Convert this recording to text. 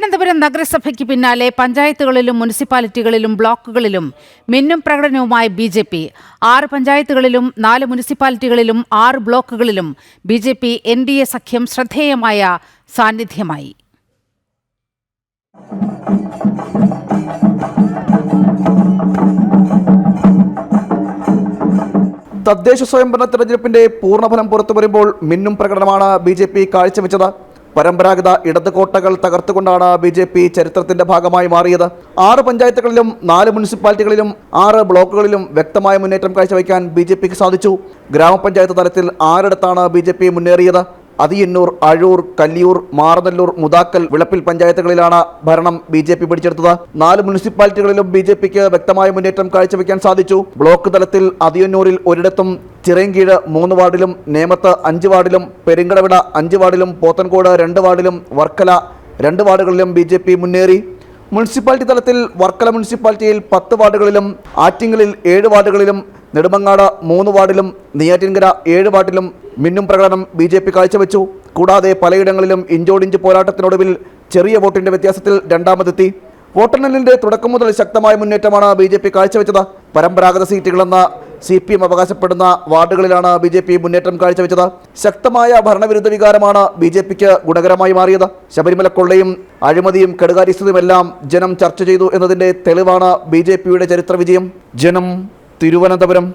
തിരുവനന്തപുരം നഗരസഭയ്ക്ക് പിന്നാലെ പഞ്ചായത്തുകളിലും മുനിസിപ്പാലിറ്റികളിലും ബ്ലോക്കുകളിലും മിന്നും പ്രകടനവുമായി ബി ജെ പി. ആറ് പഞ്ചായത്തുകളിലും നാല് മുനിസിപ്പാലിറ്റികളിലും ആറ് ബ്ലോക്കുകളിലും B J P N D A സഖ്യം ശ്രദ്ധേയമായ സാന്നിധ്യമായി. തദ്ദേശ സ്വയംഭരണ തെരഞ്ഞെടുപ്പിന്റെ പൂർണഫലം പുറത്തു വരുമ്പോൾ മിന്നും പ്രകടനമാണ് ബി ജെ പി കാഴ്ചവെച്ചത്. പരമ്പരാഗത ഇടത് കോട്ടകൾ തകർത്തുകൊണ്ടാണ് ബി ജെ പി ചരിത്രത്തിന്റെ ഭാഗമായി മാറിയത്. ആറ് പഞ്ചായത്തുകളിലും നാല് മുനിസിപ്പാലിറ്റികളിലും ആറ് ബ്ലോക്കുകളിലും വ്യക്തമായ മുന്നേറ്റം കാഴ്ചവെക്കാൻ ബി ജെ പിക്ക് സാധിച്ചു. ഗ്രാമപഞ്ചായത്ത് തലത്തിൽ ആറിടത്താണ് ബി ജെ പി മുന്നേറിയത്? അതിയന്നൂർ അഴൂർ കല്ലിയൂർ മാറനല്ലൂർ മുതാക്കൽ വിളപ്പിൽ പഞ്ചായത്തുകളിലാണ് ഭരണം ബി ജെ പി പിടിച്ചെടുത്തത്. നാല് മുനിസിപ്പാലിറ്റികളിലും ബി ജെ പിക്ക് വ്യക്തമായ മുന്നേറ്റം കാഴ്ചവെക്കാൻ സാധിച്ചു. ബ്ലോക്ക് തലത്തിൽ അതിയന്നൂരിൽ ഒരിടത്തും ചിറയൻകീഴ് മൂന്ന് വാർഡിലും നേമത്ത് അഞ്ച് വാർഡിലും പെരിങ്കടവിട അഞ്ച് വാർഡിലും പോത്തൻകോട് രണ്ട് വാർഡിലും വർക്കല രണ്ട് വാർഡുകളിലും ബി ജെ പി മുന്നേറി. മുനിസിപ്പാലിറ്റി തലത്തിൽ വർക്കല മുനിസിപ്പാലിറ്റിയിൽ പത്ത് വാർഡുകളിലും ആറ്റിങ്ങലിൽ ഏഴ് വാർഡുകളിലും നെടുമങ്ങാട് മൂന്ന് വാർഡിലും നെയ്യാറ്റിൻകര ഏഴ് വാർഡിലും മിന്നും പ്രകടനം ബി ജെ പി കാഴ്ചവെച്ചു. കൂടാതെ പലയിടങ്ങളിലും ഇഞ്ചോടിഞ്ച് പോരാട്ടത്തിനൊടുവിൽ ചെറിയ വോട്ടിന്റെ വ്യത്യാസത്തിൽ രണ്ടാമതെത്തി. വോട്ടെണ്ണലിന്റെ തുടക്കം മുതൽ ശക്തമായ മുന്നേറ്റമാണ് ബി ജെ പി കാഴ്ചവെച്ചത്. പരമ്പരാഗത സീറ്റുകളെന്ന സി പി എം അവകാശപ്പെടുന്ന വാർഡുകളിലാണ് ബി ജെ പി മുന്നേറ്റം കാഴ്ചവെച്ചത്. ശക്തമായ ഭരണവിരുദ്ധ വികാരമാണ് ബി ജെ പിക്ക് ഗുണകരമായി മാറിയത്. ശബരിമല കൊള്ളയും അഴിമതിയും കെടുകാര്യസ്ഥതയുമെല്ലാം ജനം ചർച്ച ചെയ്തു എന്നതിന്റെ തെളിവാണ് ബി ജെ പിയുടെ ചരിത്ര വിജയം. ജനം തിരുവനന്തപുരം.